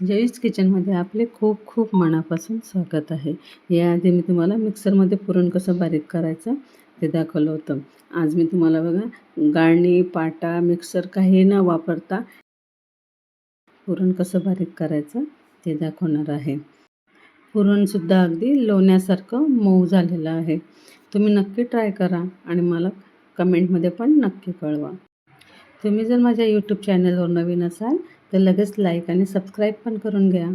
जयूज किचनमध्ये आपले खूप खूप मनापासून स्वागत आहे. याआधी मी तुम्हाला मिक्सरमध्ये पुरण कसं बारीक करायचं ते दाखवलं होतं. आज मी तुम्हाला बघा गाळणी पाटा मिक्सर काही न वापरता पुरण कसं बारीक करायचं ते दाखवणार आहे. पुरणसुद्धा अगदी लोण्यासारखं मऊ झालेलं आहे. तुम्ही नक्की ट्राय करा आणि मला कमेंटमध्ये पण नक्की कळवा. तुम्ही जर माझ्या यूट्यूब चॅनलवर नवीन असाल तर लगेच लाईक आणि सबस्क्राईब पण करून घ्या.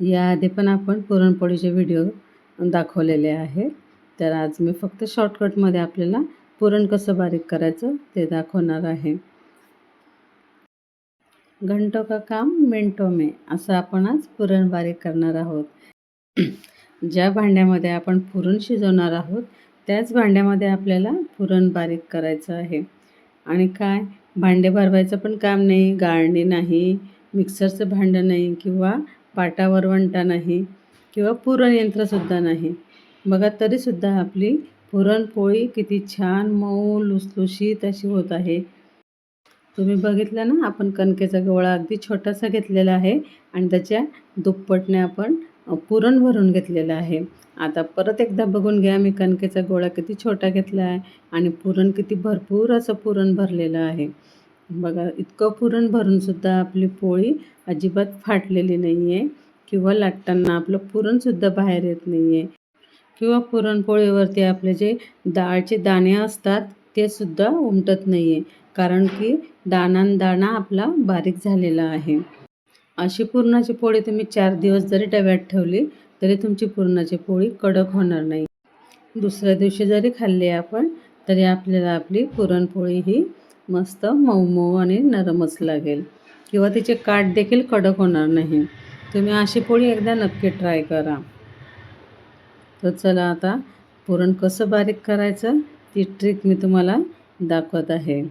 याआधी पण आपण पुरणपोळीचे व्हिडिओ दाखवलेले आहेत. तर आज मी फक्त शॉर्टकटमध्ये आपल्याला पुरण कसं बारीक करायचं ते दाखवणार आहे. घंटो का काम मिनटो में असं आपण आज पुरण बारीक करणार आहोत. ज्या भांड्यामध्ये आपण पुरण शिजवणार आहोत त्याच भांड्यामध्ये आपल्याला पुरण बारीक करायचं आहे. आणि काय? भांडे भरवायचं पण काम नाही गाळणी नाही मिक्सरचं भांडं नाही किंवा पाटा वरवंटा नाही किंवा पुरणयंत्रसुद्धा नाही. बघा तरीसुद्धा आपली पुरणपोळी किती छान मऊ लुसलुशीत अशी होत आहे. तुम्ही बघितलं ना आपण कणकेचा गोळा अगदी छोटासा घेतलेला आहे आणि त्याच्या दुप्पटने आपण पुरण भरून घेतलेलं आहे. आता परत एकदा बघून घ्या मी कणकेचा गोळा किती छोटा घेतला आहे आणि पुरण किती भरपूर असं पुरण भरलेलं आहे. बघा इतकं पुरण भरूनसुद्धा आपली पोळी अजिबात फाटलेली नाही आहे किंवा लाटताना आपलं पुरणसुद्धा बाहेर येत नाही आहे किंवा पुरणपोळीवरती आपले जे डाळचे दाणे असतात ते सुद्धा उमटत नाही आहे कारण की दाणांदाणा आपला बारीक झालेला आहे. अशी पुरणाची पोळी तुम्ही चार दिवस जरी डब्यात ठेवली तरी तुमची पुरणाची पोळी कडक होणार नाही. दुसऱ्या दिवशी जरी खाल्ली आपण तरी आपल्याला आपली पुरणपोळी ही मस्त मऊ मऊ आणि नरमच लागेल. किंवा तिचे काठ देखील कडक होणार नाही. तुम्ही अशी पोळी एकदा नक्की ट्राय करा. तर चला आता पुरण कसं बारीक करायचं ती ट्रिक मी तुम्हाला दाखवत आहे.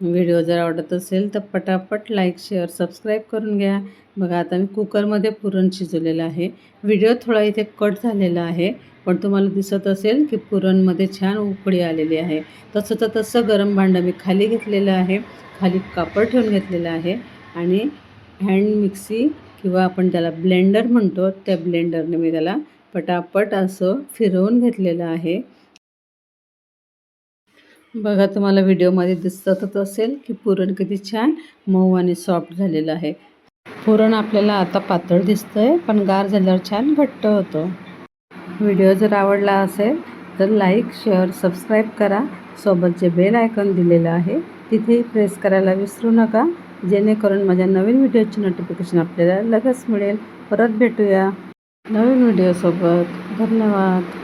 व्हिडिओ जर आवडत असेल तर पटापट लाईक शेअर सबस्क्राईब करून घ्या. बघा आता मी कुकरमध्ये पुरण शिजवलेलं आहे. व्हिडिओ थोडा इथे कट झालेला आहे पण तुम्हाला दिसत असेल की पुरणमध्ये छान उकळी आलेली आहे. तसं तर तसं गरम भांडं मी खाली घेतलेलं आहे. खाली कापड ठेवून घेतलेलं आहे आणि हँड मिक्सी किंवा आपण त्याला ब्लेंडर म्हणतो त्या ब्लेंडरने मी त्याला पटापट असं फिरवून घेतलेलं आहे. बघा तुम्हाला व्हिडिओमध्ये दिसतच असेल की पुरण किती छान मऊ आणि सॉफ्ट झालेलं आहे. पुरण आपल्याला आता पातळ दिसतंय पण गार झाल्यावर छान घट्ट होतं. व्हिडिओ जर आवडला असेल तर लाईक शेअर सबस्क्राईब करा. सोबत जे बेल आयकॉन दिलेलं आहे तिथेही प्रेस करायला विसरू नका जेणेकरून माझ्या नवीन व्हिडिओची नोटिफिकेशन आपल्याला लगेच मिळेल. परत भेटूया नवीन व्हिडिओसोबत. धन्यवाद.